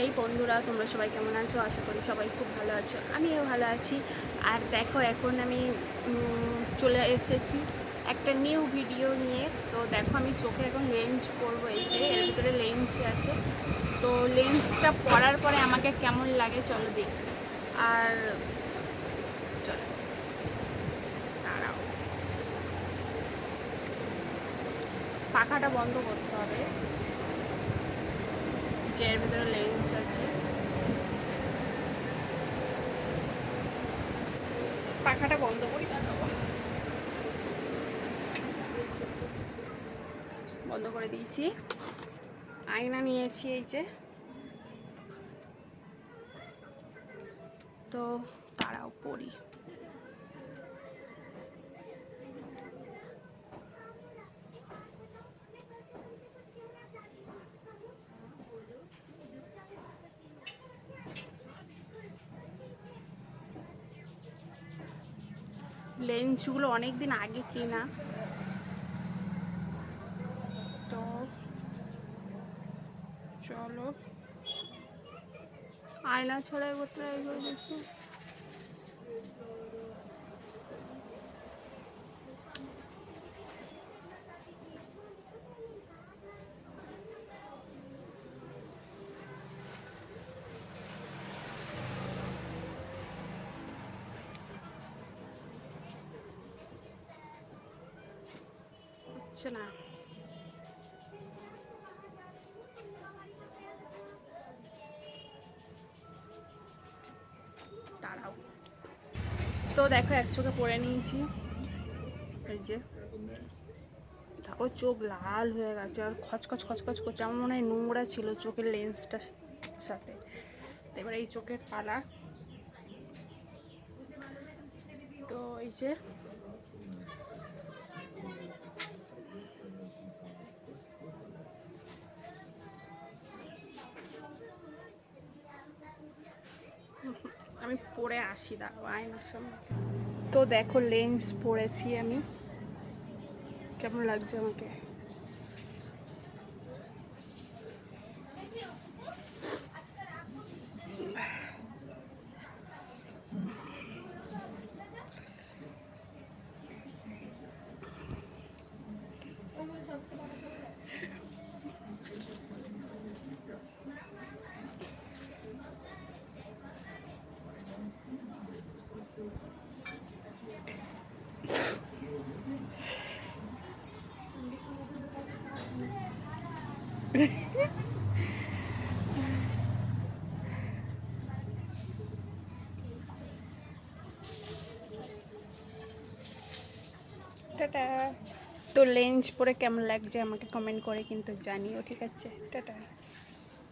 হেই বন্ধুরা, তোমরা সবাই কেমন আছো? আশা করি সবাই খুব ভালো আছো। আমিও ভালো আছি। আর দেখো, এখন আমি চলে এসেছি একটা নিউ ভিডিও নিয়ে। তো দেখো, আমি চোখে এখন লেন্স পরবো, এই যে এর ভিতরে লেন্স আছে। তো লেন্সটা পরার পরে আমাকে কেমন লাগে, চলো দেখ। আর চলো, দাঁড়াও। পাখাটা বন্ধ করতে হবে। যে এর ভিতরে লেন্স আছে পাখাটা বন্ধ করি বন্ধ করে দিয়েছি। আয়না নিয়েছি এই যে। তো তারাও পড়ি লেন্সগুলো অনেক দিন আগে কেনা। তো চলো। আয়না ছড়াই একবার হচ্ছে না। তো দেখো, এক চোখে পরে নিয়েছি। এই যে। দেখো, চোখ লাল হয়ে গেছে আর খচখচ খচখচ করছে। আমার মনে হয় নোংরা ছিল চোখের লেন্সটার সাথে। এবার এই চোখের পালা। তো এই যে আমি পরে আসি দাঁড়ো আয়নার সামনে। তো দেখো লেন্স পরেছি আমি। কেমন লাগছে আমাকে? টাটা। তো লেন্স পরে কেমন লাগছে আমাকে কমেন্ট করে কিন্তু জানিও ঠিক আছে? টাটা।